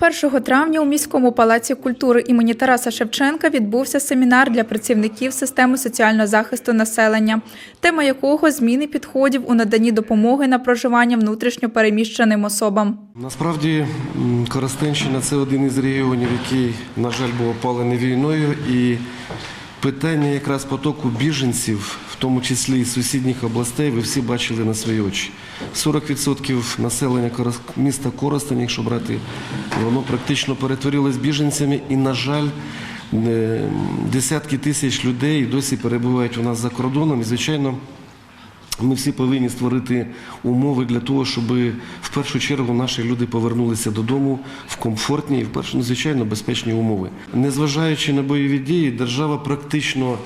1 травня у міському палаці культури імені Тараса Шевченка відбувся семінар для працівників системи соціального захисту населення, тема якого зміни підходів у наданні допомоги на проживання внутрішньо переміщеним особам. Насправді Коростенщина це один із регіонів, який, на жаль, був опалений війною, і питання якраз потоку біженців, в тому числі і сусідніх областей, ви всі бачили на свої очі. 40% населення міста Коростень, якщо брати, воно практично перетворилось біженцями, і, на жаль, е, десятки тисяч людей досі перебувають у нас за кордоном. І, звичайно, ми всі повинні створити умови для того, щоб в першу чергу наші люди повернулися додому в комфортні і в першу ну, звичайно безпечні умови. Незважаючи на бойові дії, держава практично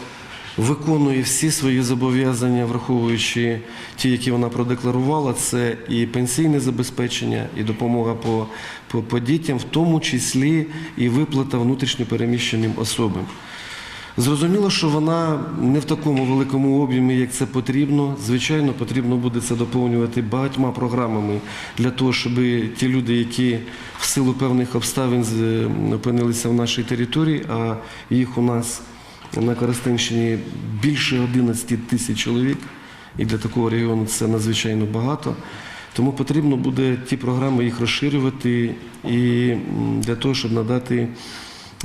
виконує всі свої зобов'язання, враховуючи ті, які вона продекларувала. Це і пенсійне забезпечення, і допомога по, по, по дітям, в тому числі і виплата внутрішньопереміщеним особам. Зрозуміло, що вона не в такому великому об'ємі, як це потрібно. Звичайно, потрібно буде це доповнювати багатьма програмами для того, щоб ті люди, які в силу певних обставин опинилися в нашій території, а їх у нас на Коростенщині більше 11 тисяч чоловік, і для такого регіону це надзвичайно багато. Тому потрібно буде ті програми їх розширювати і для того, щоб надати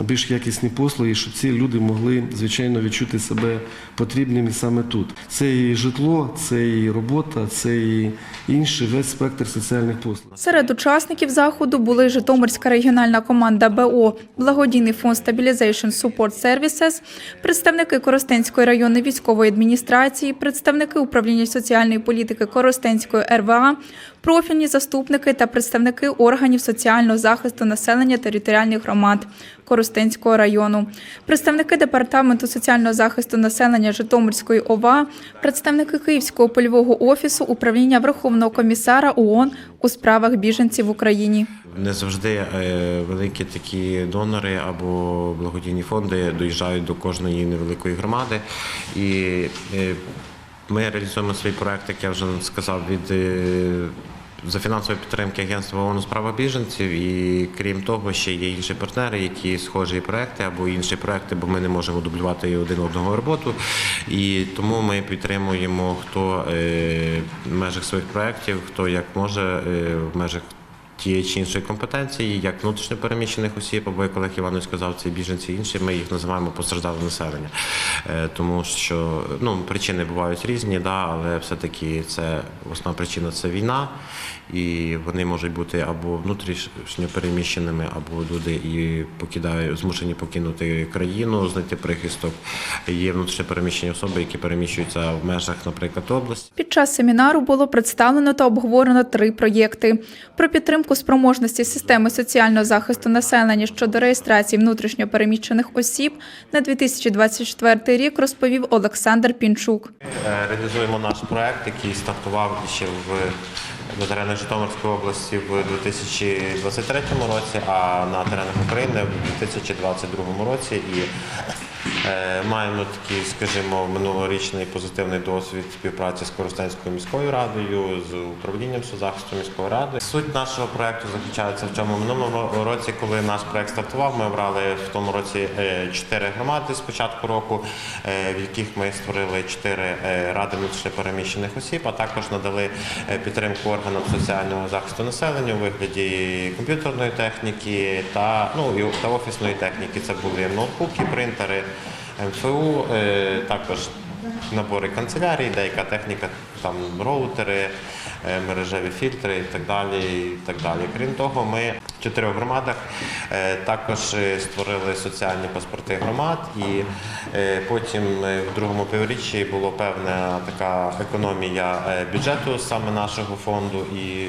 більш якісні послуги, щоб ці люди могли, звичайно, відчути себе потрібними саме тут. Це і житло, це і робота, це і інший весь спектр соціальних послуг. Серед учасників заходу були Житомирська регіональна команда БО, благодійний фонд Stabilization Support Services, представники Коростенської районної військової адміністрації, представники управління соціальної політики Коростенської РВА, профільні заступники та представники органів соціального захисту населення територіальних громад Коростенського району, представники департаменту соціального захисту населення Житомирської ОВА, представники Київського польового офісу управління Верховного комісара ООН у справах біженців в Україні. Не завжди е, великі такі донори або благодійні фонди доїжджають до кожної невеликої громади. І е, ми реалізуємо свій проект, як я вже сказав, від е, за фінансової підтримки Агентства ООН у справах біженців. І крім того, ще є інші партнери, які схожі проекти або інші проекти, бо ми не можемо дублювати один одного роботу. І тому ми підтримуємо хто е, в межах своїх проєктів, хто як може е, в межах тієї чи іншої компетенції, як внутрішньопереміщених осіб, або як Олег Іванович сказав, це біженці інші, ми їх називаємо постраждале населення. Е, Тому що ну, причини бувають різні, да, але все-таки це основна причина це війна, і вони можуть бути або внутрішньопереміщеними, або люди і покидають, змушені покинути країну, знайти прихисток. Є внутрішньопереміщені особи, які переміщуються в межах, наприклад, області. Під час семінару було представлено та обговорено три проєкти: про підтримку спроможності системи соціального захисту населення щодо реєстрації внутрішньо переміщених осіб на 2024 рік розповів Олександр Пінчук. Е, Реалізуємо наш проект, який стартував ще в на теренах Житомирської області в 2023 році, а на теренах України в 2022 році. І маємо такий, скажімо, минулорічний позитивний досвід співпраці з Коростенською міською радою, з управлінням соцзахисту міської ради. Суть нашого проекту заключається в чому минулому році, коли наш проект стартував, ми обрали в тому році е, чотири громади з початку року, е, в яких ми створили чотири е, ради внутрішньопереміщених осіб, а також надали е, підтримку органам соціального захисту населення у вигляді комп'ютерної техніки та ну та офісної техніки. Це були ноутбуки, принтери, МФУ, е, також набори канцелярії, деяка техніка, там роутери, е, мережеві фільтри і так далі. І так далі. Крім того, ми в чотирьох громадах е, також створили соціальні паспорти громад, і потім в другому півріччі була певна така економія бюджету саме нашого фонду. І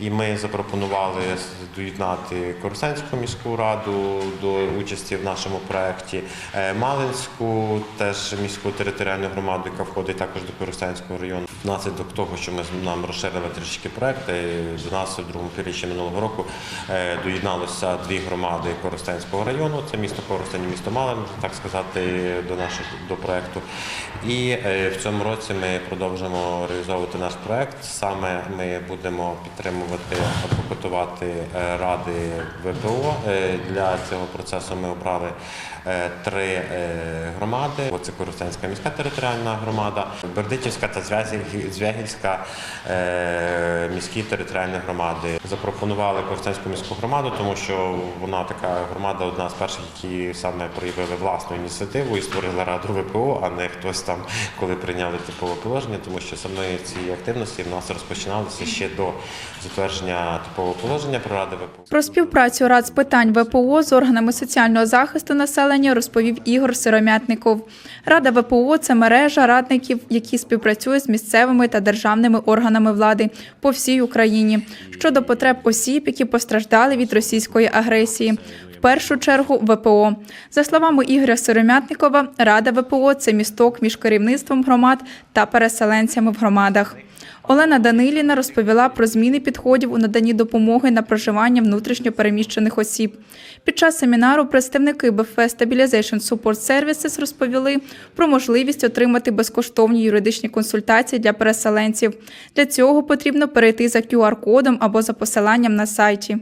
і ми запропонували доєднати Коростенську міську раду до участі в нашому проєкті, е, Малинську, теж міську територіальну громаду, яка входить також до Коростенського району. Внаслідок того, що ми нам розширили трішки проєкти, до нас у другому півріччі минулого року е, доєдналося дві громади Коростенського району. Це місто Коростень і місто Малин, так сказати, до нашого до проєкту. І е, в цьому році ми продовжимо реалізовувати наш проєкт. Саме ми будемо підтримувати підтримувати, адвокатувати е, ради ВПО. Е, Для цього процесу ми обрали е, три громади. Це Коростенська міська територіальна громада, Бердичівська та Звягільська е, міські територіальні громади. Запропонували Коростенську міську громаду, тому що вона така громада, одна з перших, які саме проявили власну ініціативу і створили раду ВПО, а не хтось там, коли прийняли типове положення, тому що саме ці активності в нас розпочиналися ще до затвердження типового положення про ради ВПО. Про співпрацю рад з питань ВПО з органами соціального захисту населення розповів Ігор Сиромятников. Рада ВПО це мережа радників, які співпрацюють з місцевими та державними органами влади по всій Україні щодо потреб осіб, які постраждали від російської агресії. В першу чергу ВПО. За словами Ігоря Сиромятникова, Рада ВПО це місток між керівництвом громад та переселенцями в громадах. Олена Даниліна розповіла про зміни підходів у наданні допомоги на проживання внутрішньо переміщених осіб. Під час семінару представники БФ Stabilization Support Services розповіли про можливість отримати безкоштовні юридичні консультації для переселенців. Для цього потрібно перейти за QR-кодом або за посиланням на сайті.